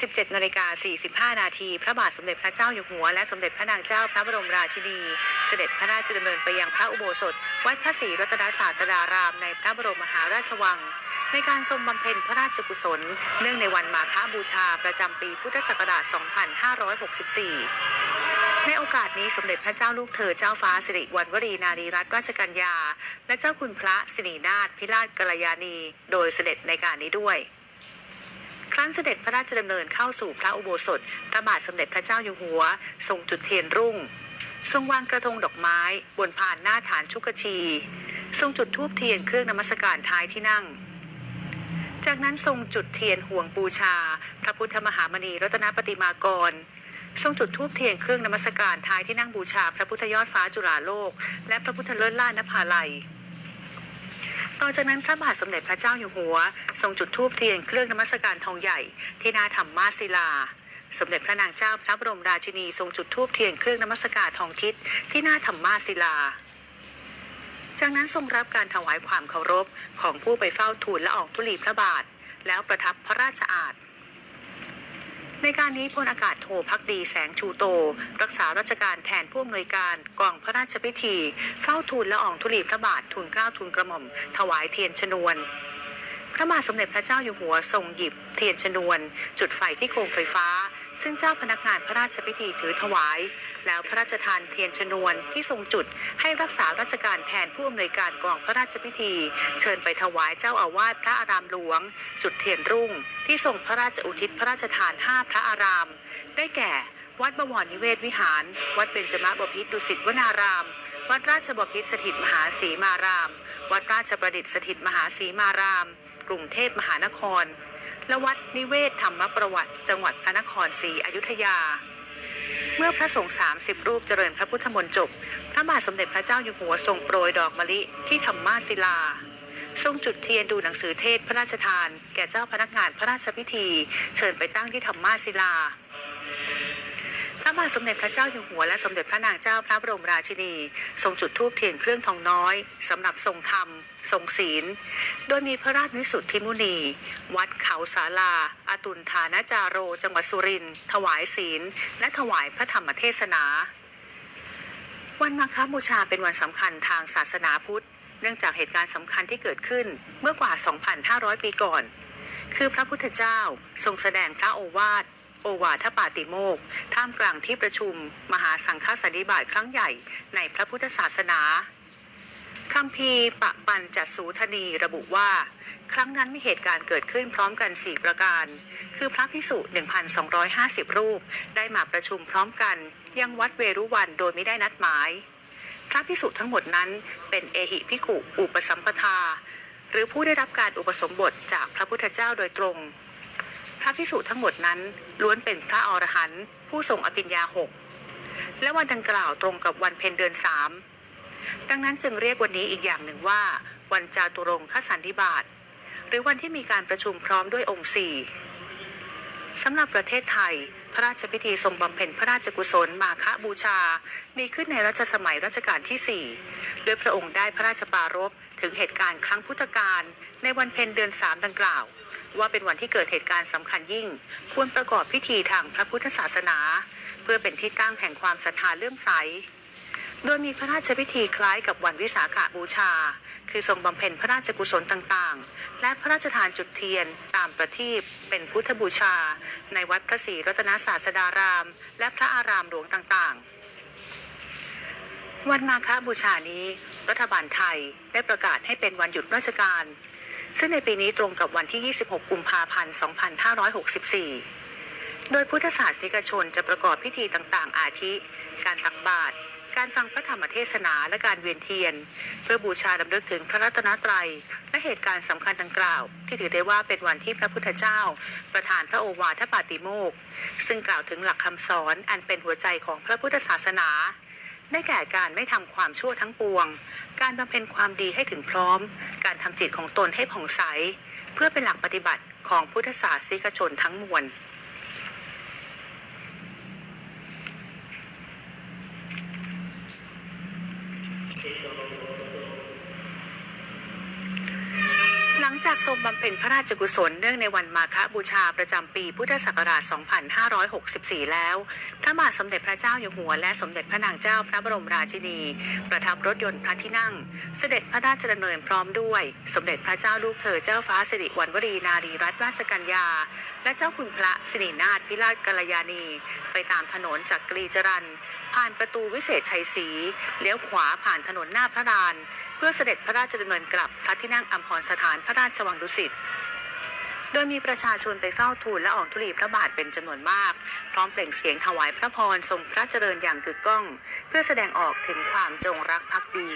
17นาฬิกา45 นาที พระบาทสมเด็จพระเจ้าอยู่หัว และสมเด็จพระนางเจ้าพระบรมราชินี เสด็จพระราชดำเนินไปยังพระอุโบสถ วัดพระศรีรัตนศาสดารามในพระบรมมหาราชวัง ในการทรงบำเพ็ญพระราชกุศล เนื่องในวันมาฆบูชาประจำปีพุทธศักราช 2564ในโอกาสนี้สมเด็จพระเจ้าลูกเธอเจ้าฟ้าสิริวัณวรีนารีรัตนราชกัญญา และเจ้าคุณพระสิรินาถพิราชกัลยาณี โดยเสด็จในการนี้ด้วย ครั้นเสด็จพระราชดำเนินเข้าสู่พระอุโบสถ พระบาทสมเด็จพระเจ้าอยู่หัว ทรงจุดเทียนรุ่ง ทรงวางกระทงดอกไม้ บนพานหน้าฐานชุกชี ทรงจุดธูปเทียนเครื่องนมัสการท้ายที่นั่ง จากนั้นทรงจุดเทียนห่วงบูชา พระพุทธมหามณีรัตนปฏิมากรทรงจุดธูปเทียนเครื่องนมัสการท้ายที่นั่งบูชา พระพุทธยอดฟ้าจุฬาโลก และพระพุทธเลิศล่านภาลัย ต่อจากนั้นพระบาทสมเด็จพระเจ้าอยู่หัว ทรงจุดธูปเทียนเครื่องนมัสการทองใหญ่ที่หน้าธรรมาศิลา สมเด็จพระนางเจ้าพระบรมราชินีทรงจุดธูปเทียนเครื่องนมัสการทองทิศที่หน้าธรรมาศิลาจากนั้นทรงรับการถวายความเคารพของผู้ไปเฝ้าทูลละอองธุลีพระบาท แล้วประทับพระราชอาณ ในการนี้พลอากาศโทพักดีแสงชูโต รักษาราชการแทนผู้อำนวยการกองพระราชพิธี เฝ้าทูลละอองธุลีพระบาททูลเกล้าทูลกระหม่อม ถวายเทียนชนวนพระบาทสมเด็จพระเจ้าอยู่หัวทรงหยิบเทียนชนวน จุดไฟที่โคมไฟฟ้า ซึ่งเจ้าพนักงานพระราชพิธีถือถวาย แล้วพระราชทานเทียนชนวนที่ทรงจุดให้รักษาราชการแทนผู้อำนวยการกองพระราชพิธี เชิญไปถวายเจ้าอาวาสพระอารามหลวง จุดเทียนรุ่ง ที่ทรงพระราชอุทิศพระราชทานห้าพระอาราม ได้แก่วัดบวรนิเวศวิหาร วัดเบญจมบพิตรดุสิตวนาราม วัดราชบพิตรสถิตมหาสีมาราม วัดราชประดิษฐ์สถิตมหาสีมาราม กรุงเทพมหานคร และวัดนิเวศธรรมประวัติ จังหวัดพระนครศรีอยุธยา เมื่อพระสงฆ์สามสิบรูปเจริญพระพุทธมนต์จบ พระบาทสมเด็จพระเจ้าอยู่หัวทรงโปรยดอกมะลิที่ธรรมาศิลา ทรงจุดเทียนดูหนังสือเทศพระราชทาน แก่เจ้าพนักงานพระราชพิธี เชิญไปตั้งที่ธรรมาศิลา ระบาทสมเด็จพระเจ้าอยู่หัวและสมเด็จพระนางเจ้าพระบรมราชินี ทรงจุดธูปเทียนเครื่องทองน้อยสำหรับทรงธรรม ทรงศีล โดยมีพระราชวิสุทธิมุนี วัดเขาสาลาอาตุลฐานาจาโร จังหวัดสุรินทร์ถวายศีล และถวายพระธรรมเทศนา วันมาฆบูชาเป็นวันสำคัญทางศาสนาพุทธ เนื่องจากเหตุการณ์สำคัญที่เกิดขึ้นเมื่อกว่า 2,500 ปีก่อน คือพระพุทธเจ้าทรงแสดงพระโอวาท โอวาทปาติโมกท่ามกลางที่ประชุม มหาสังฆสันนิบาตครั้งใหญ่ในพระพุทธศาสนาคำพีร์ปะปันจัดสูทนีระบุว่า ครั้งนั้นมีเหตุการณ์เกิดขึ้นพร้อมกัน 4 ประการ คือพระพิสุ1,250 รูป ได้มาประชุมพร้อมกัน ยังวัดเวรุวันโดยไม่ได้นัดหมาย พระพิสุทั้งหมดนั้นเป็นเอหิพิขุอุปสัมปทา หรือผู้ได้รับการอุปสมบทจากพระพุทธเจ้าโดยตรง พระพิสุทั้งหมดนั้นล้วนเป็นพระอรหันต์ผู้ทรงอภิญญาหกและวันดังกล่าวตรงกับวันเพ็ญเดือนสามดังนั้นจึงเรียกวันนี้อีกอย่างหนึ่งว่า วันจาตุรงคสันนิบาตหรือวันที่มีการประชุมพร้อมด้วยองค์สี่ สำหรับประเทศไทย พระราชพิธีทรงบำเพ็ญพระราชกุศลมาฆบูชา มีขึ้นในรัชสมัยรัชกาลที่ 4 โดยพระองค์ได้พระราชปารภถึงเหตุการณ์ครั้งพุทธกาลในวันเพ็ญเดือนสามดังกล่าว ว่าเป็นวันที่เกิดเหตุการณ์สำคัญยิ่ง ควรประกอบพิธีทางพระพุทธศาสนา เพื่อเป็นที่ตั้งแห่งความศรัทธาเลื่อมใส โดยมีพระราชพิธีคล้ายกับวันวิสาขาบูชา คือทรงบำเพ็ญพระราชกุศลต่างๆ และพระราชทานจุดเทียนตามประทีปเป็นพุทธบูชา ในวัดพระศรีรัตนศาสดาราม และพระอารามหลวงต่างๆวันมาฆบูชานี้รัฐบาลไทยได้ประกาศให้เป็นวันหยุดราชการ ซึ่งในปีนี้ตรงกับวันที่ 26 กุมภาพันธ์ 2564 โดยพุทธศาสนิกชนจะประกอบพิธีต่างๆ อาทิ การตักบาตร การฟังพระธรรมเทศนาและการเวียนเทียน เพื่อบูชาดำลึกถึงพระรัตนตรัย และเหตุการณ์สำคัญดังกล่าว ที่ถือได้ว่าเป็นวันที่พระพุทธเจ้า ประทานพระโอวาทปาติโมกข์ซึ่งกล่าวถึงหลักคำสอนอันเป็นหัวใจของพระพุทธศาสนาได้แก่การไม่ทำความชั่วทั้งปวง การบำเพ็ญความดีให้ถึงพร้อม การทำจิตของตนให้ผ่องใส เพื่อเป็นหลักปฏิบัติของพุทธศาสนิกชนทั้งมวล หลังจาก ทรงบำเพ็ญพระราชกุศลเนื่องในวันมาฆบูชาประจำปีพุทธศักราช 2564 แล้ว พระบาทสมเด็จพระเจ้าอยู่หัวและสมเด็จพระนางเจ้าพระบรมราชินี ประทับรถยนต์พระที่นั่ง เสด็จพระราชดำเนินพร้อมด้วย สมเด็จพระเจ้าลูกเธอเจ้าฟ้าสิริวัณวรีนารีรัตนราชกัญญา และเจ้าคุณพระสิรินาถพิราชกัลยาณี ไปตามถนนจากกรีจรัน ผ่านประตูวิเศษชัยศรีเลี้ยวขวาผ่านถนนหน้าพระราน เพื่อเสด็จพระราชดำเนินกลับพระที่นั่งอัมพรสถานพระราชวังดุสิตโดยมีประชาชนไปเฝ้าทูลและอ่องธุลีพระบาทเป็นจำนวนมาก พร้อมเปล่งเสียงถวายพระพรทรงพระเจริญอย่างกึกก้อง เพื่อแสดงออกถึงความจงรักภักดี